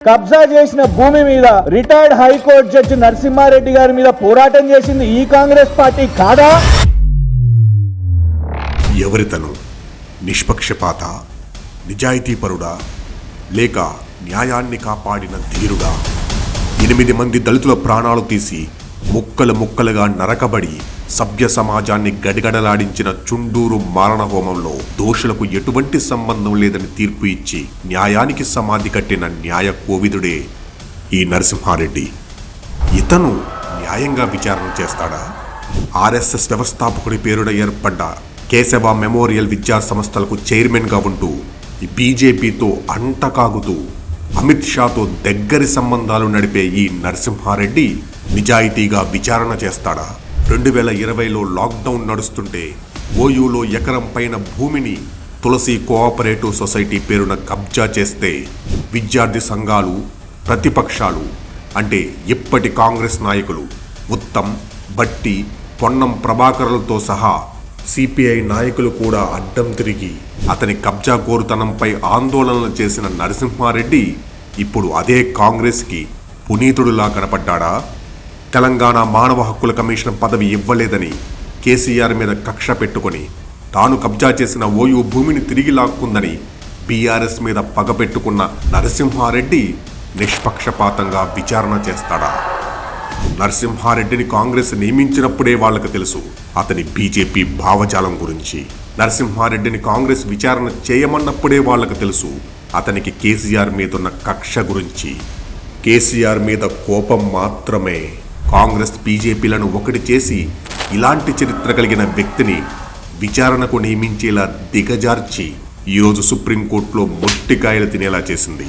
కబ్జా చేసిన భూమి మీద రిటైర్డ్ హైకోర్టు జడ్జి నరసింహారెడ్డి గారి మీద పోరాటం చేసింది ఈ కాంగ్రెస్ పార్టీ కాదా? ఎవరితను నిష్పక్షపాత నిజాయితీపరుడా లేక న్యాయాన్ని కాపాడిన ధీరుడా? ఎనిమిది మంది దళితుల ప్రాణాలు తీసి ముక్కలు ముక్కలుగా నరకబడి సభ్య సమాజాన్ని గడిగడలాడించిన చుండూరు మారణ హోమంలో దోషులకు ఎటువంటి సంబంధం లేదని తీర్పు ఇచ్చి న్యాయానికి సమాధి కట్టిన న్యాయ కోవిదుడే ఈ నరసింహారెడ్డి. ఇతను న్యాయంగా విచారణ చేస్తాడా? ఆర్ఎస్ఎస్ వ్యవస్థాపకుడి పేరున ఏర్పడ్డ కేశవ మెమోరియల్ విద్యా సంస్థలకు చైర్మన్గా ఉంటూ బీజేపీతో అంటకాగుతూ అమిత్ షాతో దగ్గరి సంబంధాలు నడిపే ఈ నరసింహారెడ్డి నిజాయితీగా విచారణ చేస్తాడా? రెండు వేల ఇరవైలో లాక్డౌన్ నడుస్తుంటే ఓయూలో ఎకరం పైన భూమిని తులసి కోఆపరేటివ్ సొసైటీ పేరున కబ్జా చేస్తే విద్యార్థి సంఘాలు ప్రతిపక్షాలు అంటే ఇప్పటి కాంగ్రెస్ నాయకులు ఉత్తమ్ బట్టి పొన్నం ప్రభాకరులతో సహా సిపిఐ నాయకులు కూడా అడ్డం తిరిగి అతని కబ్జా కోరుతనంపై ఆందోళనలు చేసిన నరసింహారెడ్డి ఇప్పుడు అదే కాంగ్రెస్కి పునీతుడులా కనపడ్డాడా? తెలంగాణ మానవ హక్కుల కమిషన్ పదవి ఇవ్వలేదని కేసీఆర్ మీద కక్ష పెట్టుకొని తాను కబ్జా చేసిన ఓయూ భూమిని తిరిగి లాక్కుందని బీఆర్ఎస్ మీద పగ పెట్టుకున్న నరసింహారెడ్డి నిష్పక్షపాతంగా విచారణ చేస్తాడా? నరసింహారెడ్డిని కాంగ్రెస్ నియమించినప్పుడే వాళ్ళకు తెలుసు అతని బీజేపీ భావజాలం గురించి. నరసింహారెడ్డిని కాంగ్రెస్ విచారణ చేయమన్నప్పుడే వాళ్ళకు తెలుసు అతనికి కేసీఆర్ మీదున్న కక్ష గురించి. కేసీఆర్ మీద కోపం మాత్రమే. కాంగ్రెస్ బీజేపీలను ఒకటి చేసి ఇలాంటి చరిత్ర కలిగిన వ్యక్తిని విచారణకు నియమించేలా దిగజార్చి ఈరోజు సుప్రీంకోర్టులో మొట్టికాయలు తినేలా చేసింది.